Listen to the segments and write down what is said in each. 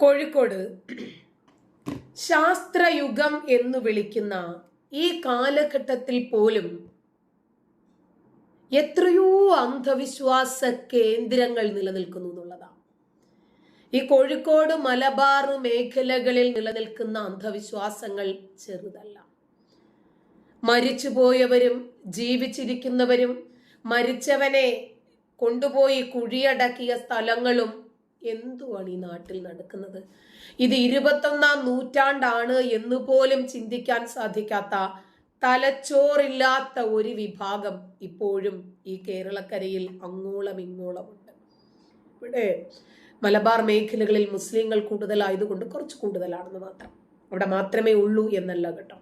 കോഴിക്കോട്. ശാസ്ത്രയുഗം എന്ന് വിളിക്കുന്ന ഈ കാലഘട്ടത്തിൽ പോലും എത്രയോ അന്ധവിശ്വാസ കേന്ദ്രങ്ങൾ നിലനിൽക്കുന്നു എന്നുള്ളതാണ്. ഈ കോഴിക്കോട് മലബാർ മേഖലകളിൽ നിലനിൽക്കുന്ന അന്ധവിശ്വാസങ്ങൾ ചെറുതല്ല. മരിച്ചുപോയവരും ജീവിച്ചിരിക്കുന്നവരും മരിച്ചവനെ കൊണ്ടുപോയി കുഴിയടക്കിയ സ്ഥലങ്ങളും എന്തുവാണ് ഈ നാട്ടിൽ നടക്കുന്നത്? ഇത് ഇരുപത്തൊന്നാം നൂറ്റാണ്ടാണ് എന്ന് പോലും ചിന്തിക്കാൻ സാധിക്കാത്ത തലച്ചോറില്ലാത്ത ഒരു വിഭാഗം ഇപ്പോഴും ഈ കേരളക്കരയിൽ അങ്ങോളം ഇങ്ങോളമുണ്ട് ഇവിടെ മലബാർ മേഖലകളിൽ മുസ്ലിങ്ങൾ കൂടുതലായതുകൊണ്ട് കുറച്ച് കൂടുതലാണെന്ന് മാത്രം. അവിടെ മാത്രമേ ഉള്ളൂ എന്നല്ല കേട്ടോ.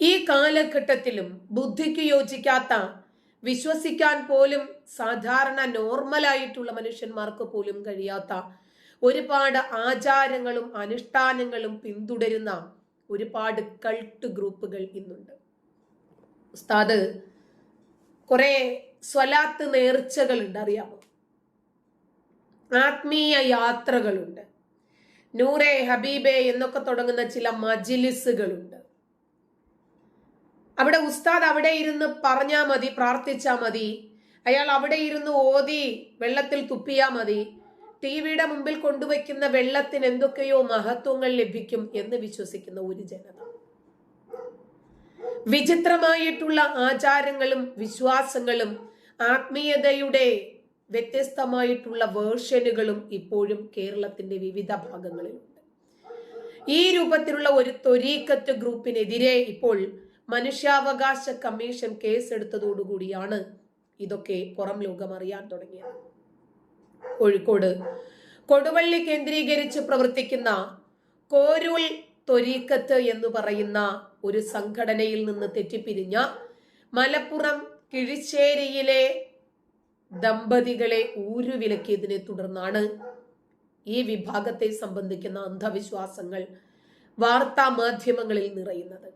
ഈ കാലഘട്ടത്തിലും ബുദ്ധിക്ക് യോജിക്കാത്ത വിശ്വസിക്കാൻ പോലും സാധാരണ നോർമലായിട്ടുള്ള മനുഷ്യന്മാർക്ക് പോലും കഴിയാത്ത ഒരുപാട് ആചാരങ്ങളും അനുഷ്ഠാനങ്ങളും പിന്തുടരുന്ന ഒരുപാട് കൾട്ട് ഗ്രൂപ്പുകൾ ഇന്നുണ്ട്. ഉസ്താദ് കുറെ സ്വലാത്ത് നേർച്ചകളുണ്ട് അറിയാമോ? ആത്മീയ യാത്രകളുണ്ട്. നൂറെ ഹബീബെ എന്നൊക്കെ തുടങ്ങുന്ന ചില മജിലിസുകളുണ്ട്. അവിടെ ഉസ്താദ് അവിടെ ഇരുന്ന് പറഞ്ഞാ മതി പ്രാർത്ഥിച്ചാ മതി. അയാൾ അവിടെ ഇരുന്ന് ഓതി വെള്ളത്തിൽ തുപ്പിയാ മതി. ടി വിയുടെ മുമ്പിൽ കൊണ്ടുവയ്ക്കുന്ന വെള്ളത്തിന് എന്തൊക്കെയോ മഹത്വങ്ങൾ ലഭിക്കും എന്ന് വിശ്വസിക്കുന്ന ഒരു ജനത. വിചിത്രമായിട്ടുള്ള ആചാരങ്ങളും വിശ്വാസങ്ങളും ആത്മീയതയുടെ വ്യത്യസ്തമായിട്ടുള്ള വേർഷനുകളും ഇപ്പോഴും കേരളത്തിന്റെ വിവിധ ഭാഗങ്ങളിലുണ്ട്. ഈ രൂപത്തിലുള്ള ഒരു തൊരീക്കത്ത് ഗ്രൂപ്പിനെതിരെ ഇപ്പോൾ മനുഷ്യാവകാശ കമ്മീഷൻ കേസെടുത്തതോടുകൂടിയാണ് ഇതൊക്കെ പുറം ലോകം അറിയാൻ തുടങ്ങിയത്. കോഴിക്കോട് കൊടുവള്ളി കേന്ദ്രീകരിച്ച് പ്രവർത്തിക്കുന്ന കോരൂൽ തൊരീക്കത്ത് എന്ന് പറയുന്ന ഒരു സംഘടനയിൽ നിന്ന് തെറ്റിപ്പിരിഞ്ഞ മലപ്പുറം കിഴിശ്ശേരിയിലെ ദമ്പതികളെ ഊരുവിലക്കിയതിനെ തുടർന്നാണ് ഈ വിഭാഗത്തെ സംബന്ധിക്കുന്ന അന്ധവിശ്വാസങ്ങൾ വാർത്താ മാധ്യമങ്ങളിൽ നിറയുന്നത്.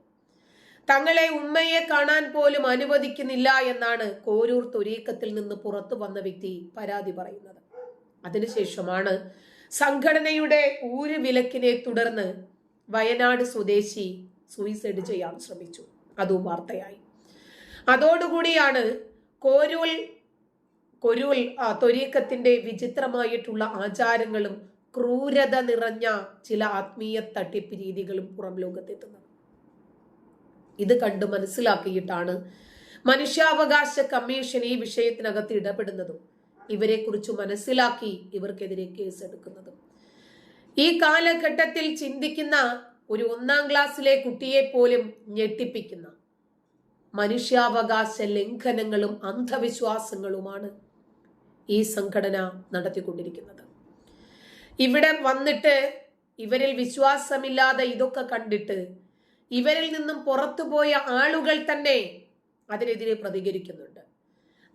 തങ്ങളെ ഉമ്മയെ കാണാൻ പോലും അനുവദിക്കുന്നില്ല എന്നാണ് കോരൂർ തുരീക്കത്തിൽ നിന്ന് പുറത്തു വന്ന വ്യക്തി പരാതി പറയുന്നത്. അതിനുശേഷമാണ് സംഘടനയുടെ ഊര് വിലക്കിനെ തുടർന്ന് വയനാട് സ്വദേശി സൂയിസൈഡ് ചെയ്യാൻ ശ്രമിച്ചു. അതും വാർത്തയായി. അതോടുകൂടിയാണ് കോരൂൽ കൊരൂൽ തൊരീക്കത്തിന്റെ വിചിത്രമായിട്ടുള്ള ആചാരങ്ങളും ക്രൂരത നിറഞ്ഞ ചില ആത്മീയ തട്ടിപ്പ് രീതികളും പുറം ലോകത്തെത്തുന്നത്. ഇത് കണ്ട് മനസ്സിലാക്കിയിട്ടാണ് മനുഷ്യാവകാശ കമ്മീഷൻ ഈ വിഷയത്തിനകത്ത് ഇടപെടുന്നതും. ഇവരെക്കുറിച്ച് മനസ്സിലാക്കി ഇവർക്കെതിരെ കേസെടുക്കുന്നതും. ഈ കാലഘട്ടത്തിൽ ചിന്തിക്കുന്ന ഒരു ഒന്നാം ക്ലാസ്സിലെ കുട്ടിയെ പോലും ഞെട്ടിപ്പിക്കുന്ന മനുഷ്യാവകാശ ലംഘനങ്ങളും അന്ധവിശ്വാസങ്ങളുമാണ് ഈ സംഘടന നടത്തിക്കൊണ്ടിരിക്കുന്നത്. ഇവിടെ വന്നിട്ട് ഇവരിൽ വിശ്വാസമില്ലാതെ ഇതൊക്കെ കണ്ടിട്ട് ഇവരിൽ നിന്നും പുറത്തുപോയ ആളുകൾ തന്നെ അതിനെതിരെ പ്രതികരിക്കുന്നുണ്ട്.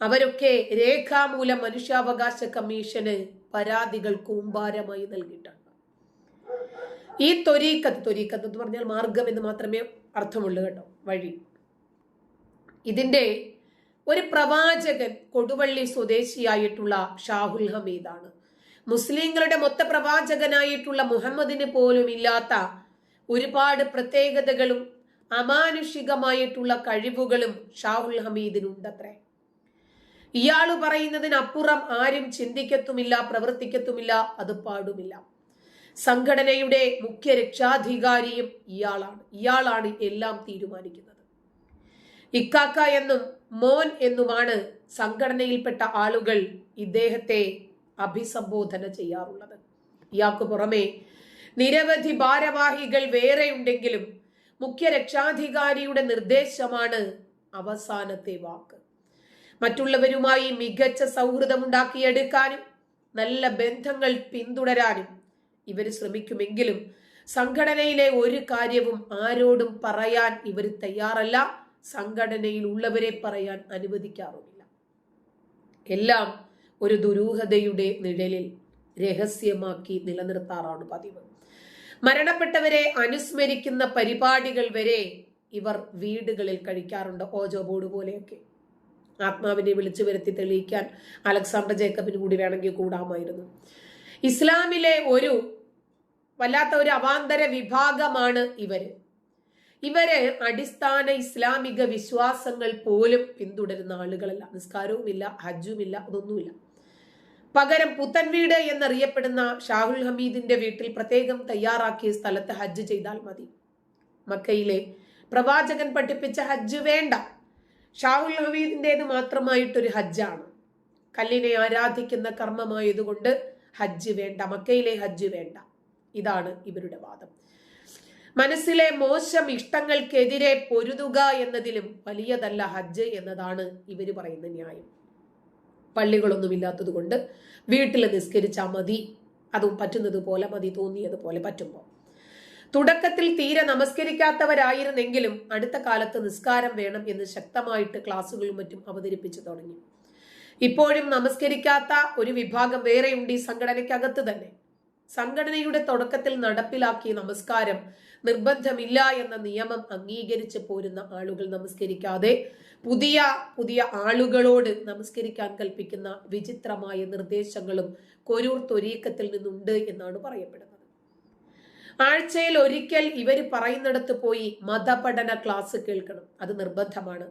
അവരൊക്കെ രേഖാമൂലം മനുഷ്യാവകാശ കമ്മീഷന് പരാതികൾ കൂമ്പാരമായി നൽകിയിട്ടുണ്ട്. ഈ തൊരീക്കത്ത് തൊരീക്കത്ത് എന്ന് പറഞ്ഞാൽ മാർഗം എന്ന് മാത്രമേ അർത്ഥമുള്ളൂ കേട്ടോ വഴി. ഇതിന്റെ ഒരു പ്രവാചകൻ കൊടുവള്ളി സ്വദേശിയായിട്ടുള്ള ഷാഹുൽ ഹമീദാണ്. മുസ്ലിങ്ങളുടെ മൊത്ത പ്രവാചകനായിട്ടുള്ള മുഹമ്മദിന് പോലും ഇല്ലാത്ത ഒരുപാട് പ്രത്യേകതകളും അമാനുഷികമായിട്ടുള്ള കഴിവുകളും ഷാഹുൽ ഹമീദിനുണ്ടത്രേ. ഇയാൾ പറയുന്നതിനപ്പുറം ആരും ചിന്തിക്കത്തുമില്ല പ്രവർത്തിക്കത്തുമില്ല അത് പാടുമില്ല. സംഘടനയുടെ മുഖ്യ രക്ഷാധികാരിയും ഇയാളാണ്. ഇയാളാണ് എല്ലാം തീരുമാനിക്കുന്നത്. ഇക്കാക്ക എന്നും മോൻ എന്നുമാണ് സംഘടനയിൽപ്പെട്ട ആളുകൾ ഇദ്ദേഹത്തെ അഭിസംബോധന ചെയ്യാറുള്ളത്. ഇയാൾക്ക് പുറമെ നിരവധി ഭാരവാഹികൾ വേറെയുണ്ടെങ്കിലും മുഖ്യ രക്ഷാധികാരിയുടെ നിർദ്ദേശമാണ് അവസാനത്തെ വാക്ക്. മറ്റുള്ളവരുമായി മികച്ച സൗഹൃദമുണ്ടാക്കിയെടുക്കാനും നല്ല ബന്ധങ്ങൾ പിന്തുടരാനും ഇവർ ശ്രമിക്കുമെങ്കിലും സംഘടനയിലെ ഒരു കാര്യവും ആരോടും പറയാൻ ഇവർ തയ്യാറല്ല. സംഘടനയിൽ ഉള്ളവരെ പറയാൻ അനുവദിക്കാറുമില്ല. എല്ലാം ഒരു ദുരൂഹതയുടെ നിഴലിൽ. രഹസ്യമാക്കി നിലനിർത്താറാണ് പതിവ്. മരണപ്പെട്ടവരെ അനുസ്മരിക്കുന്ന പരിപാടികൾ വരെ ഇവർ വീടുകളിൽ കഴിക്കാറുണ്ട്. ഓജോ ബോർഡ് പോലെയൊക്കെ. ആത്മാവിനെ വിളിച്ചു വരുത്തി തെളിയിക്കാൻ അലക്സാണ്ടർ ജേക്കബിന് കൂടി വേണമെങ്കിൽ കൂടാമായിരുന്നു. ഇസ്ലാമിലെ ഒരു വല്ലാത്ത ഒരു അവാന്തര വിഭാഗമാണ് ഇവർ. ഇവർ അടിസ്ഥാന ഇസ്ലാമിക വിശ്വാസങ്ങൾ പോലും പിന്തുടരുന്ന ആളുകളല്ല. നിസ്കാരവുമില്ല ഹജ്ജുമില്ല അതൊന്നുമില്ല. പകരം പുത്തൻ വീട് എന്നറിയപ്പെടുന്ന ഷാഹുൽ ഹമീദിന്റെ വീട്ടിൽ പ്രത്യേകം തയ്യാറാക്കിയ സ്ഥലത്ത് ഹജ്ജ് ചെയ്താൽ മതി. മക്കയിലെ പ്രവാചകൻ പഠിപ്പിച്ച ഹജ്ജ് വേണ്ട. ഷാഹുൽ ഹമീദിന്റെത് മാത്രമായിട്ടൊരു ഹജ്ജാണ്. കല്ലിനെ ആരാധിക്കുന്ന കർമ്മമായതുകൊണ്ട് ഹജ്ജ് വേണ്ട മക്കയിലെ ഹജ്ജ് വേണ്ട. ഇതാണ് ഇവരുടെ വാദം. മനസ്സിലെ മോശം ഇഷ്ടങ്ങൾക്കെതിരെ പൊരുതുക എന്നതിലും വലിയതല്ല ഹജ്ജ് എന്നതാണ് ഇവർ പറയുന്ന ന്യായം. പള്ളികളൊന്നുമില്ലാത്തത് കൊണ്ട് വീട്ടിൽ നിസ്കരിച്ചാൽ മതി അതും പറ്റുന്നത് പോലെ മതി തോന്നിയതുപോലെ പറ്റുമ്പോൾ. തുടക്കത്തിൽ തീരെ നമസ്കരിക്കാത്തവരായിരുന്നെങ്കിലും അടുത്ത കാലത്ത് നിസ്കാരം വേണം എന്ന് ശക്തമായിട്ട് ക്ലാസ്സുകളും മറ്റും അവതരിപ്പിച്ചു തുടങ്ങി. ഇപ്പോഴും നമസ്കരിക്കാത്ത ഒരു വിഭാഗം വേറെയുണ്ട് ഈ സംഘടനയ്ക്കകത്ത് തന്നെ. സംഘടനയുടെ തുടക്കത്തിൽ നടപ്പിലാക്കിയ നമസ്കാരം നിർബന്ധമില്ല എന്ന നിയമം അംഗീകരിച്ച് പോരുന്ന ആളുകൾ നമസ്കരിക്കാതെ പുതിയ പുതിയ ആളുകളോട് നമസ്കരിക്കാൻ കൽപ്പിക്കുന്ന വിചിത്രമായ നിർദ്ദേശങ്ങളും കൊരൂർ തൊരീക്കത്തിൽ നിന്നുണ്ട് എന്നാണ് പറയപ്പെടുന്നത്. ആഴ്ചയിൽ ഒരിക്കൽ ഇവർ പറയുന്നിടത്ത് പോയി മതപഠന ക്ലാസ് കേൾക്കണം. അത് നിർബന്ധമാണ്.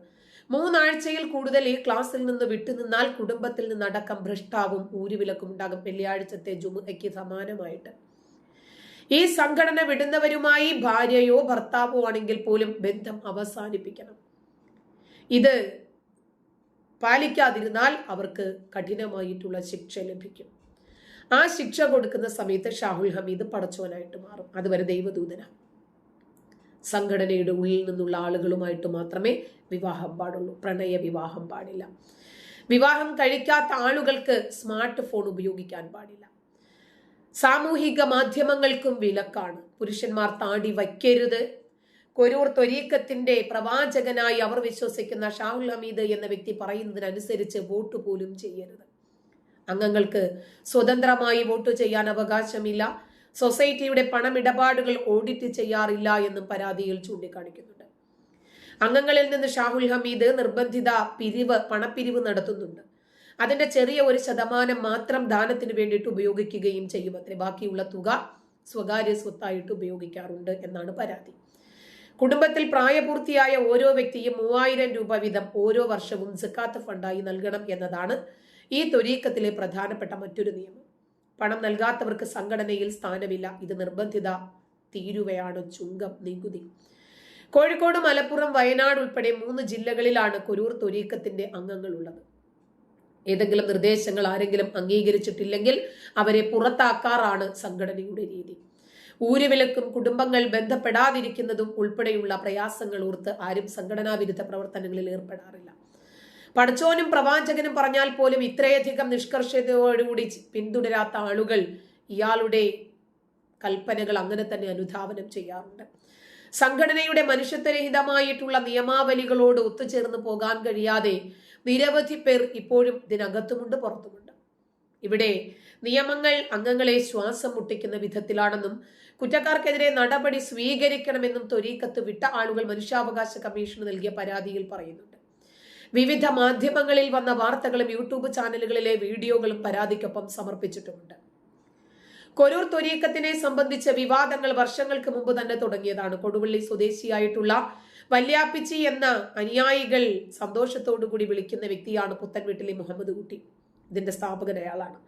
മൂന്നാഴ്ചയിൽ കൂടുതൽ ഈ ക്ലാസ്സിൽ നിന്ന് വിട്ടുനിന്നാൽ കുടുംബത്തിൽ നിന്നടക്കം ഭ്രഷ്ടാവും ഊരുവിലക്കും ഉണ്ടാകും. വെള്ളിയാഴ്ചത്തെ ജുമുഹയ്ക്ക് സമാനമായിട്ട്. ഈ സംഘടന വിടുന്നവരുമായി ഭാര്യയോ ഭർത്താവോ ആണെങ്കിൽ പോലും ബന്ധം അവസാനിപ്പിക്കണം. ഇത് പാലിക്കാതിരുന്നാൽ അവർക്ക് കഠിനമായിട്ടുള്ള ശിക്ഷ ലഭിക്കും. ആ ശിക്ഷ കൊടുക്കുന്ന സമയത്ത് ഷാഹുൽ ഹമീദ് പടച്ചോനായിട്ട് മാറും. അതുവരെ ദൈവദൂതനാണ് സംഘടനയുടെ ഉള്ളിൽ നിന്നുള്ള ആളുകളുമായിട്ട് മാത്രമേ വിവാഹം പാടുള്ളൂ. പ്രണയ വിവാഹം പാടില്ല. വിവാഹം കഴിക്കാത്ത ആളുകൾക്ക് സ്മാർട്ട് ഫോൺ ഉപയോഗിക്കാൻ പാടില്ല. സാമൂഹിക മാധ്യമങ്ങൾക്കും വിലക്കാണ്. പുരുഷന്മാർ താടി വയ്ക്കരുത്. കൊരൂർ തൊരീക്കത്തിന്റെ പ്രവാചകനായി അവർ വിശ്വസിക്കുന്ന ഷാഹുൽ ഹമീദ് എന്ന വ്യക്തി പറയുന്നതിനനുസരിച്ച് വോട്ട് പോലും ചെയ്യരുത്. അംഗങ്ങൾക്ക് സ്വതന്ത്രമായി വോട്ട് ചെയ്യാൻ അവകാശമില്ല. സൊസൈറ്റിയുടെ പണമിടപാടുകൾ ഓഡിറ്റ് ചെയ്യാറില്ല എന്നും പരാതിയിൽ ചൂണ്ടിക്കാണിക്കുന്നുണ്ട്. അംഗങ്ങളിൽ നിന്ന് ഷാഹുൽ ഹമീദ് നിർബന്ധിത പിരിവ് പണപ്പിരിവ് നടത്തുന്നുണ്ട്. അതിന്റെ ചെറിയ ഒരു ശതമാനം മാത്രം ദാനത്തിന് വേണ്ടിയിട്ട് ഉപയോഗിക്കുകയും ചെയ്യുമത്രേ ബാക്കിയുള്ള തുക സ്വകാര്യ സ്വത്തായിട്ട് ഉപയോഗിക്കാറുണ്ട് എന്നാണ് പരാതി. കുടുംബത്തിൽ പ്രായപൂർത്തിയായ ഓരോ വ്യക്തിയും മൂവായിരം രൂപ വീതം ഓരോ വർഷവും സക്കാത്ത് ഫണ്ടായി നൽകണം എന്നതാണ് ഈ തൊരീക്കത്തിലെ പ്രധാനപ്പെട്ട മറ്റൊരു നിയമം. പണം നൽകാത്തവർക്ക് സംഘടനയിൽ സ്ഥാനമില്ല. ഇത് നിർബന്ധിത തീരുവയാണ്. ചുങ്കം നികുതി. കോഴിക്കോട് മലപ്പുറം വയനാട് ഉൾപ്പെടെ മൂന്ന് ജില്ലകളിലാണ് കൊരൂർ തൊരീക്കത്തിന്റെ അംഗങ്ങളുള്ളത്. ഏതെങ്കിലും നിർദ്ദേശങ്ങൾ ആരെങ്കിലും അംഗീകരിച്ചിട്ടില്ലെങ്കിൽ അവരെ പുറത്താക്കാറാണ് സംഘടനയുടെ രീതി. ഊരുവിലക്കും കുടുംബങ്ങൾ ബന്ധപ്പെടാതിരിക്കുന്നതും ഉൾപ്പെടെയുള്ള പ്രയാസങ്ങൾ ഓർത്ത് ആരും സംഘടനാ വിരുദ്ധ പ്രവർത്തനങ്ങളിൽ ഏർപ്പെടാറില്ല. പടച്ചോനും പ്രവാചകനും പറഞ്ഞാൽ പോലും ഇത്രയധികം നിഷ്കർഷതയോടുകൂടി പിന്തുടരാത്ത ആളുകൾ ഇയാളുടെ കൽപ്പനകൾ അങ്ങനെ തന്നെ അനുധാവനം ചെയ്യാറുണ്ട്. സംഘടനയുടെ മനുഷ്യത്വരഹിതമായിട്ടുള്ള നിയമാവലികളോട് ഒത്തുചേർന്ന് പോകാൻ കഴിയാതെ നിരവധി പേർ ഇപ്പോഴും ഇതിനകത്തുമുണ്ട് പുറത്തുമുണ്ട്. ഇവിടെ നിയമങ്ങൾ അംഗങ്ങളെ ശ്വാസം മുട്ടിക്കുന്ന വിധത്തിലാണെന്നും കുറ്റക്കാർക്കെതിരെ നടപടി സ്വീകരിക്കണമെന്നും തൊരീക്കത്ത് വിട്ട ആളുകൾ മനുഷ്യാവകാശ കമ്മീഷന് നൽകിയ പരാതിയിൽ പറയുന്നുണ്ട്. വിവിധ മാധ്യമങ്ങളിൽ വന്ന വാർത്തകളും യൂട്യൂബ് ചാനലുകളിലെ വീഡിയോകളും പരാതിക്കൊപ്പം സമർപ്പിച്ചിട്ടുമുണ്ട്. കൊരൂർ തൊരീക്കത്തിനെ സംബന്ധിച്ച വിവാദങ്ങൾ വർഷങ്ങൾക്ക് മുമ്പ് തന്നെ തുടങ്ങിയതാണ്. കൊടുവള്ളി സ്വദേശിയായിട്ടുള്ള വല്യാപ്പിച്ചി എന്ന അനുയായികൾ സന്തോഷത്തോടുകൂടി വിളിക്കുന്ന വ്യക്തിയാണ് പുത്തൻവീട്ടിലെ മുഹമ്മദ് കുട്ടി ഇതിന്റെ സ്ഥാപകൻ അയാളാണ്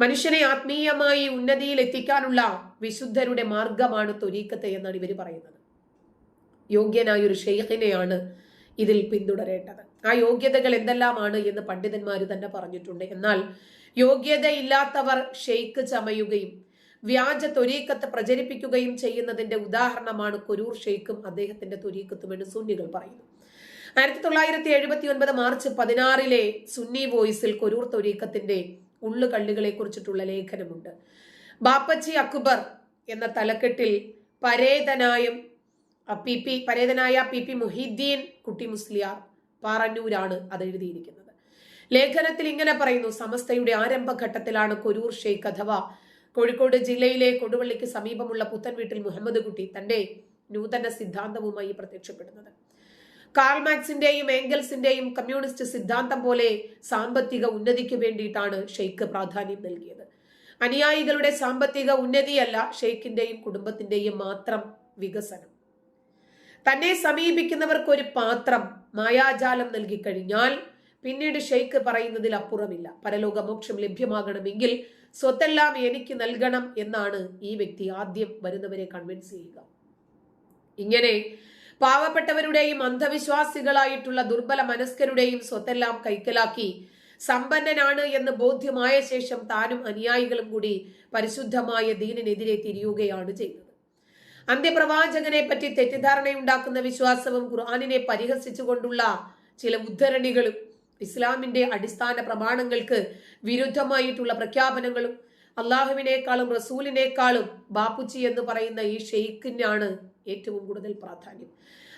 മനുഷ്യനെ ആത്മീയമായി ഉന്നതിയിൽ എത്തിക്കാനുള്ള വിശുദ്ധരുടെ മാർഗമാണ് തൊരീക്കത്തെ എന്നാണ് ഇവർ പറയുന്നത്. യോഗ്യനായ ഒരു ഷെയ്ഖിനെയാണ് ഇതിൽ പിന്തുടരേണ്ടത്. ആ യോഗ്യതകൾ എന്തെല്ലാമാണ് എന്ന് പണ്ഡിതന്മാർ തന്നെ പറഞ്ഞിട്ടുണ്ട്. എന്നാൽ യോഗ്യതയില്ലാത്തവർ ഷെയ്ഖ് ചമയുകയും വ്യാജ തൊരീക്കത്ത് പ്രചരിപ്പിക്കുകയും ചെയ്യുന്നതിന്റെ ഉദാഹരണമാണ് കൊരൂർ ഷെയ്ഖും അദ്ദേഹത്തിന്റെ തൊരീക്കത്തും എന്ന് സുന്നികൾ പറയുന്നു. ആയിരത്തി തൊള്ളായിരത്തി എഴുപത്തി ഒൻപത് മാർച്ച് പതിനാറിലെ സുന്നി വോയിസിൽ കൊരൂർ തൊരീക്കത്തിന്റെ ഉള്ളുകള്ളികളെ കുറിച്ചിട്ടുള്ള ലേഖനമുണ്ട്. ബാപ്പച്ചി അക്ബർ എന്ന തലക്കെട്ടിൽ പരേതനായും പി പി പരേതനായ പി പി മുഹിദ്ദീൻ കുട്ടി മുസ്ലിയാർ പാറന്നൂരാണ് അത് എഴുതിയിരിക്കുന്നത് ലേഖനത്തിൽ ഇങ്ങനെ പറയുന്നു സമസ്തയുടെ ആരംഭഘട്ടത്തിലാണ് കൊരൂർ ഷെയ്ഖ് അഥവാ കോഴിക്കോട് ജില്ലയിലെ കൊടുവള്ളിക്ക് സമീപമുള്ള പുത്തൻ വീട്ടിൽ മുഹമ്മദ് കുട്ടി തന്റെ നൂതന സിദ്ധാന്തവുമായി പ്രത്യക്ഷപ്പെടുന്നത്. കാർമാക്സിന്റെയും ഏംഗൽസിന്റെയും കമ്മ്യൂണിസ്റ്റ് സിദ്ധാന്തം പോലെ സാമ്പത്തിക ഉന്നതിക്ക് വേണ്ടിയിട്ടാണ് ഷെയ്ഖ് പ്രാധാന്യം നൽകിയത്. അനുയായികളുടെ സാമ്പത്തിക ഉന്നതിയല്ല ഷെയ്ഖിന്റെയും കുടുംബത്തിന്റെയും മാത്രം വികസനം. തന്നെ സമീപിക്കുന്നവർക്ക് ഒരു പാത്രം മായാജാലം നൽകി കഴിഞ്ഞാൽ പിന്നീട് ഷെയ്ഖ് പറയുന്നതിൽ അപ്പുറമില്ല. പരലോകമോക്ഷം ലഭ്യമാകണമെങ്കിൽ സ്വത്തെല്ലാം എനിക്ക് നൽകണം എന്നാണ് ഈ വ്യക്തി ആദ്യം വരുന്നവരെ കൺവിൻസ് ചെയ്യുക. ഇങ്ങനെ പാവപ്പെട്ടവരുടെയും അന്ധവിശ്വാസികളായിട്ടുള്ള ദുർബല മനസ്കരുടെയും സ്വത്തെല്ലാം കൈക്കലാക്കി. സമ്പന്നനാണ് എന്ന് ബോധ്യമായ ശേഷം താനും അനുയായികളും കൂടി പരിശുദ്ധമായ ദീനിനെതിരെ തിരിയുകയാണ് ചെയ്തത് അന്ത്യപ്രവാചകനെ പറ്റി തെറ്റിദ്ധാരണയുണ്ടാക്കുന്ന വിശ്വാസവും ഖുർആാനിനെ പരിഹസിച്ചുകൊണ്ടുള്ള ചില ഉദ്ധരണികളും ഇസ്ലാമിന്റെ അടിസ്ഥാന പ്രമാണങ്ങൾക്ക് വിരുദ്ധമായിട്ടുള്ള പ്രഖ്യാപനങ്ങളും അള്ളാഹുവിനേക്കാളും റസൂലിനേക്കാളും ബാപ്പുച്ചി എന്ന് പറയുന്ന ഈ ഷെയ്ഖിനാണ് ഏറ്റവും കൂടുതൽ പ്രാധാന്യം.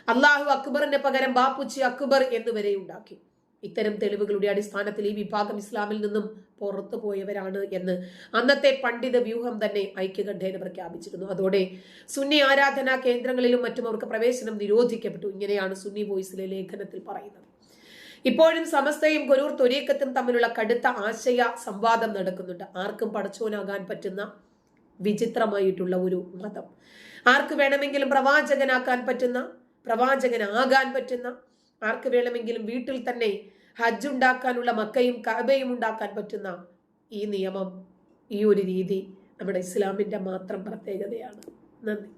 അള്ളാഹു അക്ബറിന്റെ പകരം ബാപ്പുച്ചി അക്ബർ എന്ന് വരെ ഉണ്ടാക്കി. ഇത്തരം തെളിവുകളുടെ അടിസ്ഥാനത്തിൽ ഈ വിഭാഗം ഇസ്ലാമിൽ നിന്നും പുറത്തു പോയവരാണ് എന്ന് അന്നത്തെ പണ്ഡിത വ്യൂഹം തന്നെ ഐക്യകണ്ഠേന പ്രഖ്യാപിച്ചിരുന്നു. അതോടെ സുന്നി ആരാധനാ കേന്ദ്രങ്ങളിലും മറ്റും അവർക്ക് പ്രവേശനം നിരോധിക്കപ്പെട്ടു. ഇങ്ങനെയാണ് സുന്നി വോയിസിലെ ലേഖനത്തിൽ പറയുന്നത്. ഇപ്പോഴും സമസ്തയും ഗുരൂർ തൊരീക്കത്തും തമ്മിലുള്ള കടുത്ത ആശയ സംവാദം നടക്കുന്നുണ്ട്. ആർക്കും പടച്ചോനാകാൻ പറ്റുന്ന വിചിത്രമായിട്ടുള്ള ഒരു മതം ആർക്ക് വേണമെങ്കിലും പ്രവാചകനാക്കാൻ പറ്റുന്ന പ്രവാചകനാകാൻ പറ്റുന്ന ആർക്ക് വേണമെങ്കിലും വീട്ടിൽ തന്നെ ഹജ്ജ് ഉണ്ടാക്കാനുള്ള മക്കയും കഅബയും ഉണ്ടാക്കാൻ പറ്റുന്ന ഈ നിയമം ഈ ഒരു രീതി നമ്മുടെ ഇസ്ലാമിന്റെ മാത്രം പ്രത്യേകതയാണ്. നന്ദി.